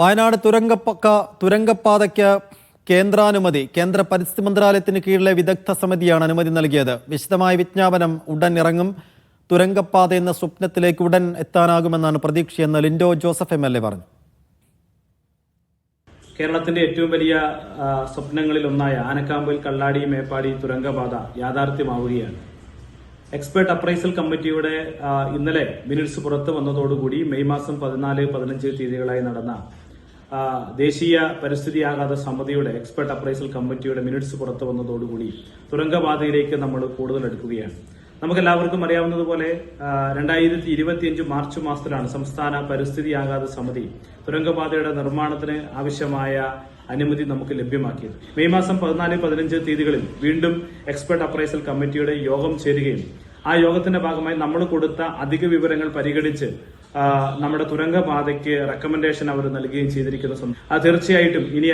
വയനാട് തുരങ്കപ്പക്ക തുരങ്കപ്പാതയ്ക്ക് കേന്ദ്രാനുമതി. കേന്ദ്ര പരിസ്ഥിതി മന്ത്രാലയത്തിന് കീഴിലെ വിദഗ്ധ സമിതിയാണ് അനുമതി നൽകിയത്. വിശദമായ വിജ്ഞാപനം ഉടൻ ഇറങ്ങും. തുരങ്കപ്പാത എന്ന സ്വപ്നത്തിലേക്ക് ഉടൻ എത്താനാകുമെന്നാണ് പ്രതീക്ഷയെന്ന് Linto Joseph M L A പറഞ്ഞു. കേരളത്തിന്റെ ഏറ്റവും വലിയ സ്വപ്നങ്ങളിൽ ഒന്നായ ആനക്കാമ്പിൽ കള്ളാടി മേപ്പാടി തുരങ്കപാത യാഥാർത്ഥ്യമാവുകയാണ്. എക്സ്പേർട്ട് അപ്രൈസൽ കമ്മിറ്റിയുടെ ഇന്നലെ മിനിറ്റ്സ് പുറത്തു വന്നതോടുകൂടി മെയ് മാസം പതിനാല് പതിനഞ്ച് തീയതികളായി നടന്ന ദേശീയ പരിസ്ഥിതി ആഘാത സമിതിയുടെ എക്സ്പെർട്ട് അപ്രൈസൽ കമ്മിറ്റിയുടെ മിനിറ്റ്സ് പുറത്തു വന്നതോടുകൂടി തുരങ്കപാതയിലേക്ക് നമ്മൾ കൂടുതൽ എടുക്കുകയാണ് നമുക്കെല്ലാവർക്കും അറിയാവുന്നതുപോലെ രണ്ടായിരത്തി ഇരുപത്തിയഞ്ച് മാർച്ച് മാസത്തിലാണ് സംസ്ഥാന പരിസ്ഥിതി ആഘാത സമിതി തുരങ്കപാതയുടെ നിർമ്മാണത്തിന് ആവശ്യമായ അനുമതി നമുക്ക് ലഭ്യമാക്കിയത്. മെയ് മാസം പതിനാല് പതിനഞ്ച് തീയതികളിൽ വീണ്ടും എക്സ്പെർട്ട് അപ്രൈസൽ കമ്മിറ്റിയുടെ യോഗം ചേരുകയും ആ യോഗത്തിന്റെ ഭാഗമായി നമ്മൾ കൊടുത്ത അധിക വിവരങ്ങൾ പരിഗണിച്ച് നമ്മുടെ തുരങ്കപാതയ്ക്ക് റെക്കമെൻഡേഷൻ അവർ നൽകുകയും ചെയ്തിരിക്കുന്ന ആ തീർച്ചയായിട്ടും ഇനി